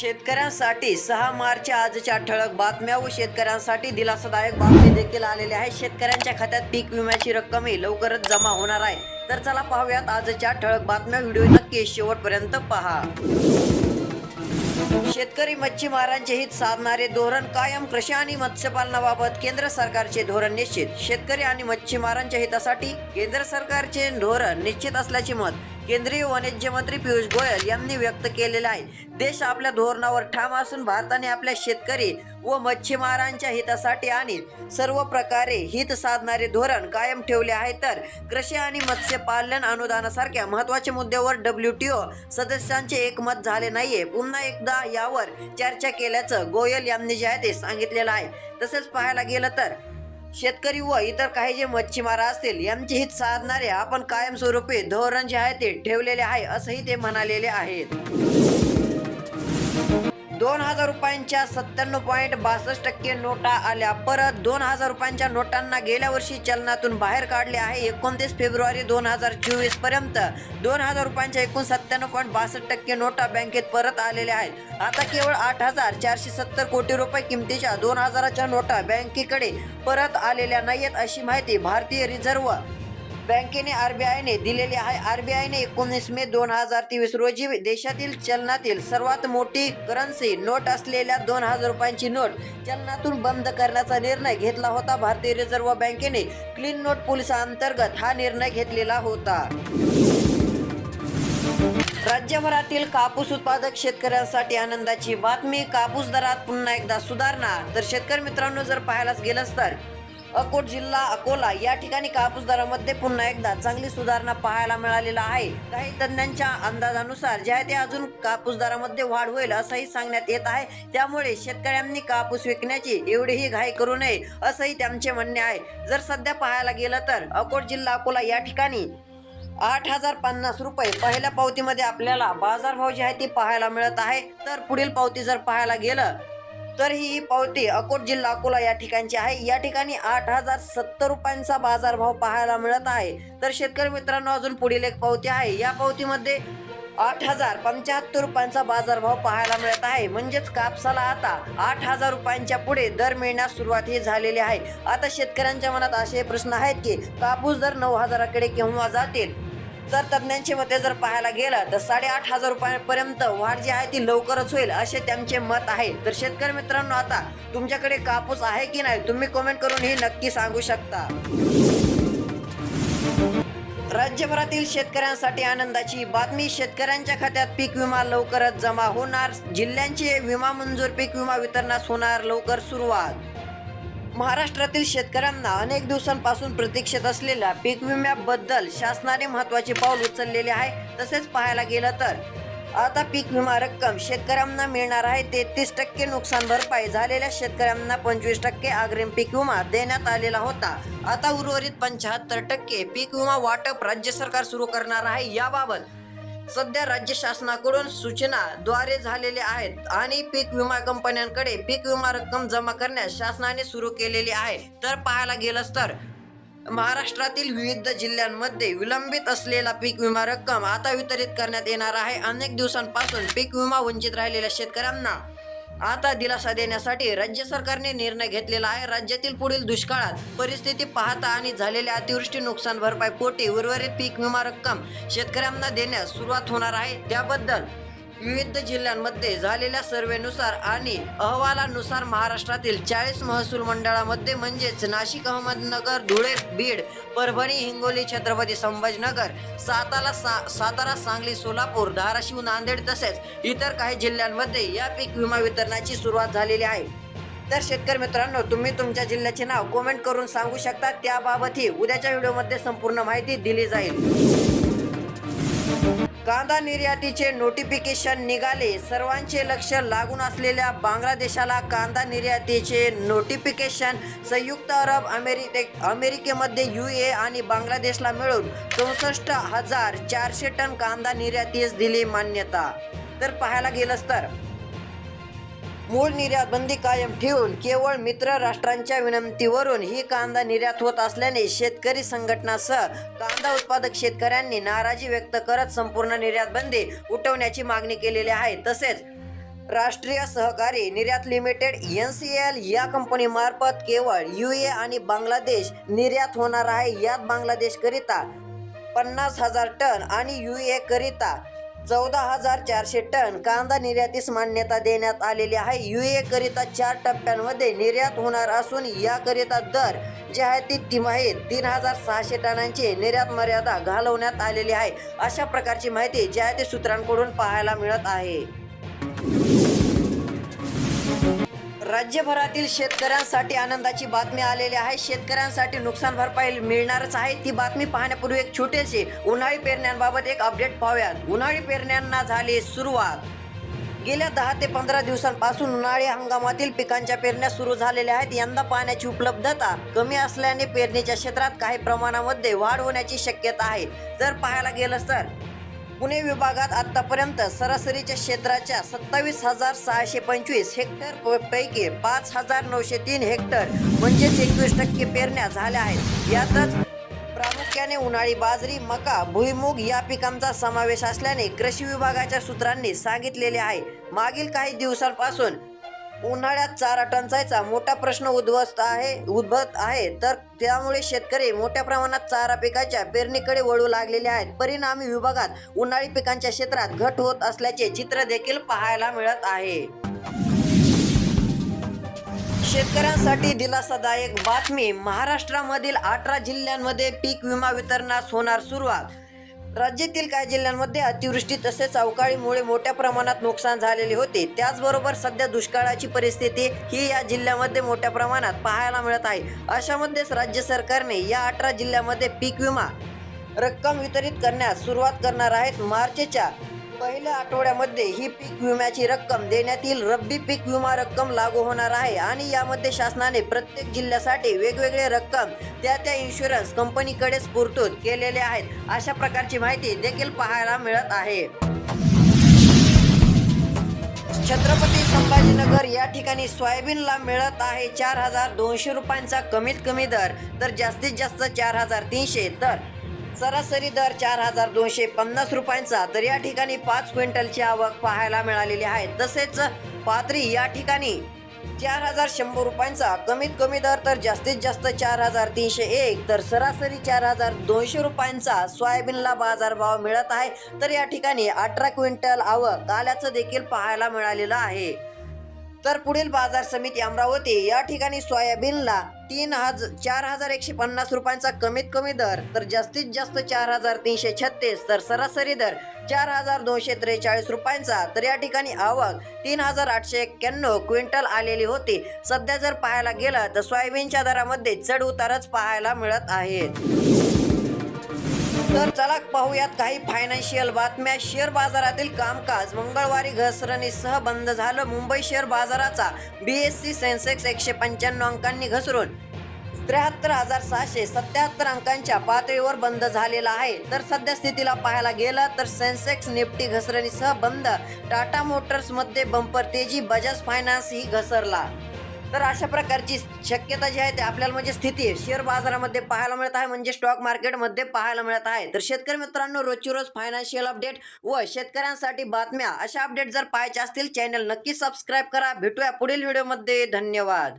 शेतकऱ्यांसाठी सहा मार्च आजच्या ठळक बातम्या व शेतकऱ्यांसाठी दिलासादायक बातमी देखील आलेल्या आहे. शेतकऱ्यांच्या खात्यात पीक विम्याची रक्कमही लवकरच जमा होणार आहे. तर चला पाहूयात आजच्या ठळक बातम्या. व्हिडिओ नक्की शेवटपर्यंत पहा. शेतकरी मच्छीमारांचे हित साधणारे धोरण कायम कृषी आणि मत्स्यपालनाबाबत केंद्र सरकारचे धोरण निश्चित. शेतकरी आणि मच्छीमारांच्या हितासाठी केंद्र सरकारचे धोरण निश्चित असल्याचे मत केंद्रीय वाणिज्य मंत्री पियुष गोयल यांनी व्यक्त केलेला आहे. देश आपल्या धोरणावर ठाम असून भारताने आपल्या शेतकरी व मच्छीमारांच्या हितासाठी आणि सर्व प्रकारे हित साधणारे धोरण कायम ठेवले आहे. तर कृषी आणि मत्स्यपालन अनुदानासारख्या महत्त्वाच्या मुद्द्यावर डब्ल्यू टी ओ सदस्यांचे एकमत झाले नाहीये. पुन्हा एकदा यावर चर्चा केल्याचं गोयल यांनी जे आहे ते सांगितलेलं आहे. तसेच पाहायला गेलं तर शेतकरी व इतर काही जे मच्छीमार असतील यांचे हित साधणारे आपण कायमस्वरूपी धोरण जे आहे ते ठेवलेले आहे असंही ते म्हणालेले आहेत. दोन हजार रुपयांच्या सत्त्याण्णव पॉईंट बासष्ट टक्के नोटा आल्या. परत दोन हजार रुपयांच्या नोटांना गेल्या वर्षी चलनातून बाहेर काढले आहे. एकोणतीस फेब्रुवारी दोन हजार चोवीसपर्यंत दोन हजार रुपयांच्या एकूण सत्त्याण्णव पॉईंट बासष्ट टक्के नोटा बँकेत परत आलेल्या आहेत. आता केवळ आठ हजार चारशे सत्तर कोटी रुपये किमतीच्या दोन हजाराच्या नोटा बँकेकडे परत आलेल्या नाहीत अशी माहिती भारतीय रिझर्व्ह बँकेने आरबीआयने दिलेली आहे. आरबीआयने एकोणीस मे दोन हजार तेवीस रोजी देशातील चलनातील सर्वात मोठी करन्सी नोट असलेल्या दोन हजार रुपयांची नोट चलनातून बंद करण्याचा निर्णय घेतला होता. भारतीय रिझर्व्ह बँकेने क्लीन नोट पोलिसांतर्गत हा निर्णय घेतलेला होता. राज्यभरातील कापूस उत्पादक शेतकऱ्यांसाठी आनंदाची बातमी. कापूस दरात पुन्हा एकदा सुधारणा. तर शेतकरी मित्रांनो जर पाहायलाच गेलंच तर अकोट जिल्हा अकोला या ठिकाणी कापूस दरामध्ये पुन्हा एकदा चांगली सुधारणा पाहायला मिळालेला आहे. काही तज्ञांच्या अंदाजानुसार जे आहे ते अजून कापूस दरामध्ये वाढ होईल असंही सांगण्यात येत आहे. त्यामुळे शेतकऱ्यांनी कापूस विकण्याची एवढीही घाई करू नये असंही त्यांचे म्हणणे आहे. जर सध्या पाहायला गेलं तर अकोट जिल्हा अकोला या ठिकाणी आठ हजार पन्नास रुपये पहिल्या पावतीमध्ये आपल्याला बाजारभाव जे आहे ते पाहायला मिळत आहे. तर पुढील पावती जर पाहायला गेलं तर ही पावती अकोट जिल्हा अकोला या ठिकाणची आहे. या ठिकाणी आठ हजार सत्तर रुपयांचा बाजारभाव पाहायला मिळत आहे. तर शेतकरी मित्रांनो अजून पुढील एक पावती आहे. या पावतीमध्ये आठ हजार पंच्याहत्तर रुपयांचा बाजारभाव पाहायला मिळत आहे. म्हणजेच कापसाला आता आठ हजार रुपयांच्या पुढे दर मिळण्यास सुरुवात ही झालेली आहे. आता शेतकऱ्यांच्या मनात असे प्रश्न आहेत की कापूस दर नऊ हजाराकडे केव्हा जातील? तर तज्ज्ञांच्या मते जर पाहायला गेलं तर साडेआठ हजार रुपयापर्यंत वाढ जी आहे ती लवकरच होईल असे त्यांचे मत आहे. तर शेतकरी मित्रांनो आता तुमच्याकडे कापूस आहे की नाही तुम्ही कमेंट करून ही नक्की सांगू शकता. राज्यभरातील शेतकऱ्यांसाठी आनंदाची बातमी शेतकऱ्यांच्या खात्यात पीक विमा लवकरच जमा होणार जिल्ह्यांचे विमा मंजूर पीक विमा वितरणास होणार लवकर सुरुवात. महाराष्ट्रातील शेतकऱ्यांना अनेक दिवसांपासून प्रतीक्षेत असलेल्या पीक विम्याबद्दल शासनाने महत्त्वाचे पाऊल उचललेले आहे तसेच पाहायला गेलं तर. आता पीक विमा रक्कम शेतकऱ्यांना मिळणार आहे तेहतीस टक्के नुकसान भरपाई झालेल्या शेतकऱ्यांना पंचवीस टक्के अग्रिम पीक विमा देण्यात आलेला होता. आता उर्वरित पंच्याहत्तर टक्के पीक विमा वाटप राज्य सरकार सुरू करणार आहे याबाबत सध्या राज्य शासनाकडून सूचना द्वारे झालेले आहेत आणि पीक विमा कंपन्यांकडे पीक विमा रक्कम जमा करण्यास शासनाने सुरू केलेली आहे. तर पाहायला गेलंच तर महाराष्ट्रातील विविध जिल्ह्यांमध्ये विलंबित असलेला पीक विमा रक्कम आता वितरित करण्यात येणार आहे. अनेक दिवसांपासून पीक विमा वंचित राहिलेल्या शेतकऱ्यांना आता दिलासा देण्यासाठी राज्य सरकारने निर्णय घेतलेला आहे. राज्यातील पुढील दुष्काळात परिस्थिती पाहता आणि झालेल्या अतिवृष्टी नुकसान भरपाई पोटी उर्वरित पीक विमा रक्कम शेतकऱ्यांना देण्यास सुरुवात होणार आहे. त्याबद्दल विविध जिल्ह्यांमध्ये झालेल्या सर्वेनुसार आणि अहवालानुसार महाराष्ट्रातील चाळीस महसूल मंडळामध्ये म्हणजेच नाशिक अहमदनगर धुळे बीड परभणी हिंगोली छत्रपती संभाजीनगर सातारा सा सातारा सांगली सोलापूर धाराशिव नांदेड तसेच इतर काही जिल्ह्यांमध्ये या पीक विमा वितरणाची सुरुवात झालेली आहे. तर शेतकरी मित्रांनो तुम्ही तुमच्या जिल्ह्याचे नाव कमेंट करून सांगू शकता. त्याबाबतही उद्याच्या व्हिडिओमध्ये संपूर्ण माहिती दिली जाईल. कांदा निर्यातीचे नोटिफिकेशन निघाले. सर्वांचे लक्ष लागून असलेल्या बांगलादेशाला कांदा निर्यातीचे नोटिफिकेशन संयुक्त अरब अमेरिके अमेरिकेमध्ये यू ए आणि बांगलादेशला मिळून चौसष्ट हजार चारशे टन कांदा निर्यातीस दिली मान्यता. तर पाहायला गेलंच तर मूळ निर्यात बंदी कायम ठेवून केवळ मित्र राष्ट्रांच्या विनंतीवरून ही कांदा निर्यात होत असल्याने शेतकरी संघटनासह कांदा उत्पादक शेतकऱ्यांनी नाराजी व्यक्त करत संपूर्ण निर्यात बंदी उठवण्याची मागणी केलेली आहे. तसेच राष्ट्रीय सहकारी निर्यात लिमिटेड एन सी एल या कंपनीमार्फत केवळ यू ए आणि बांगलादेश निर्यात होणार आहे. यात बांगलादेशकरिता पन्नास हजार टन आणि यू ए करिता चौदा हजार चारशे टन कांदा निर्यातीस मान्यता देण्यात आलेली आहे. यू एकरिता करिता चार टप्प्यांमध्ये निर्यात होणार असून याकरिता दर जे आहे ती तिमाहीत तीन हजार सहाशे टनांची निर्यात मर्यादा घालवण्यात आलेली आहे. अशा प्रकारची माहिती जी आहे ती सूत्रांकडून पाहायला मिळत आहे. राज्यभरातील शेतकऱ्यांसाठी आनंदाची बातमी आलेली आहे. शेतकऱ्यांसाठी नुकसान भरपाई मिळणारच आहे. ती बातमी पाहण्यापूर्वी एक छोटेसे उन्हाळी पेरण्यांबाबत एक अपडेट पाहूयात. उन्हाळी पेरण्यांना झाली सुरुवात. गेल्या दहा ते पंधरा दिवसांपासून उन्हाळी हंगामातील पिकांच्या पेरण्या सुरू झालेल्या आहेत. यंदा पाण्याची उपलब्धता कमी असल्याने पेरणीच्या क्षेत्रात काही प्रमाणामध्ये वाढ होण्याची शक्यता आहे. जर पाहायला गेलं तर पुणे विभागात आतापर्यंत सरासरीच्या क्षेत्राच्या सत्तावीस हजार सहाशे पंचवीस हेक्टर पैकी पाच हजार नऊशे तीन हेक्टर म्हणजेच एकवीस टक्के पेरण्या झाल्या आहेत. यातच प्रामुख्याने उन्हाळी बाजरी मका भुईमूग या पिकांचा समावेश असल्याने कृषी विभागाच्या सूत्रांनी सांगितलेले आहे. मागील काही दिवसांपासून उन्हाळ्यात चारा टंचाईचा मोठा प्रश्न उद्भवत आहे उद्भवत आहे. तर त्यामुळे शेतकरी मोठ्या प्रमाणात चारा पिकाच्या पेरणीकडे वळू लागलेले आहेत. परिणामी विभागात उन्हाळी पिकांच्या क्षेत्रात घट होत असल्याचे चित्र देखील पाहायला मिळत आहे. शेतकऱ्यांसाठी दिलासादायक बातमी महाराष्ट्रामधील अठरा जिल्ह्यांमध्ये पीक विमा वितरणास होणार सुरुवात राज्यातील काही जिल्ह्यांमध्ये अतिवृष्टी तसेच अवकाळीमुळे मोठ्या प्रमाणात नुकसान झालेले होते. त्याचबरोबर सध्या दुष्काळाची परिस्थिती ही या जिल्ह्यामध्ये मोठ्या प्रमाणात पाहायला मिळत आहे. अशामध्येच राज्य सरकारने या अठरा जिल्ह्यामध्ये पीक विमा रक्कम वितरित करण्यास सुरुवात करणार आहेत. मार्चच्या पहिल्या आठवड्यामध्ये ही पीक विम्याची रक्कम देण्यात येईल रब्बी पीक विमा रक्कम लागू होणार आहे आणि यामध्ये शासनाने प्रत्येक जिल्ह्यासाठी वेगवेगळे रक्कम त्या त्या इन्शुरन्स कंपनीकडेच पूर्तूत केलेले आहेत. अशा प्रकारची माहिती देखील पाहायला मिळत आहे. छत्रपती संभाजीनगर या ठिकाणी सोयाबीनला मिळत आहे चार हजार दोनशे रुपयांचा कमीत कमी दर. तर जास्तीत जास्त चार हजार तीनशे तर सरासरी दर चार हजार दोनशे पन्नास रुपयांचा तर या ठिकाणी पाच क्विंटलची आवक पाहायला मिळालेली आहे. तसेच पात्री या ठिकाणी चार हजार शंभर रुपयांचा कमीत कमी दर तर जास्तीत जास्त चार हजार तीनशे एक तर सरासरी चार हजार दोनशे रुपयांचा सोयाबीनला बाजारभाव मिळत आहे. तर या ठिकाणी अठरा क्विंटल आवक आल्याचं देखील पाहायला मिळालेलं आहे. तर पुढील बाजार समिती अमरावती या ठिकाणी सोयाबीनला तीन हजार चार हजार एकशे पन्नास रुपयांचा कमीत कमी दर तर जास्तीत जास्त चार हजार तीनशे छत्तीस तर सरासरी दर चार हजार दोनशे त्रेचाळीस रुपयांचा. तर या ठिकाणी आवक तीन हजार आठशे एक्क्याण्णव क्विंटल आलेली होती. सध्या जर पाहायला गेलं तर सोयाबीनच्या दरामध्ये चढ उतारच पाहायला मिळत आहेत तर चला पाहूयात काही फायनान्शियल बातम्या. शेअर बाजारातील कामकाज मंगळवारी घसरणीसह बंद झालं मुंबई शेअर बाजाराचा. बी एस सी सेन्सेक्स एकशे पंच्याण्णव अंकांनी घसरून. त्र्याहत्तर हजार सहाशे सत्याहत्तर अंकांच्या पातळीवर बंद झालेला आहे. तर सध्या स्थितीला पाहायला गेलं तर सेन्सेक्स निफ्टी घसरणीसह बंद. टाटा मोटर्समध्ये बंपर तेजी बजाज फायनान्स ही घसरला. तर अशा प्रकारची शक्यता जी आहे ते आपल्याला म्हणजे स्थिती शेअर बाजारामध्ये पाहायला मिळत आहे म्हणजे स्टॉक मार्केटमध्ये पाहायला मिळत आहे. तर शेतकरी मित्रांनो रोजची रोज फायनान्शियल अपडेट व शेतकऱ्यांसाठी बातम्या अशा अपडेट जर पाहायच्या असतील चॅनल नक्की सबस्क्राईब करा. भेटूया पुढील व्हिडिओमध्ये धन्यवाद.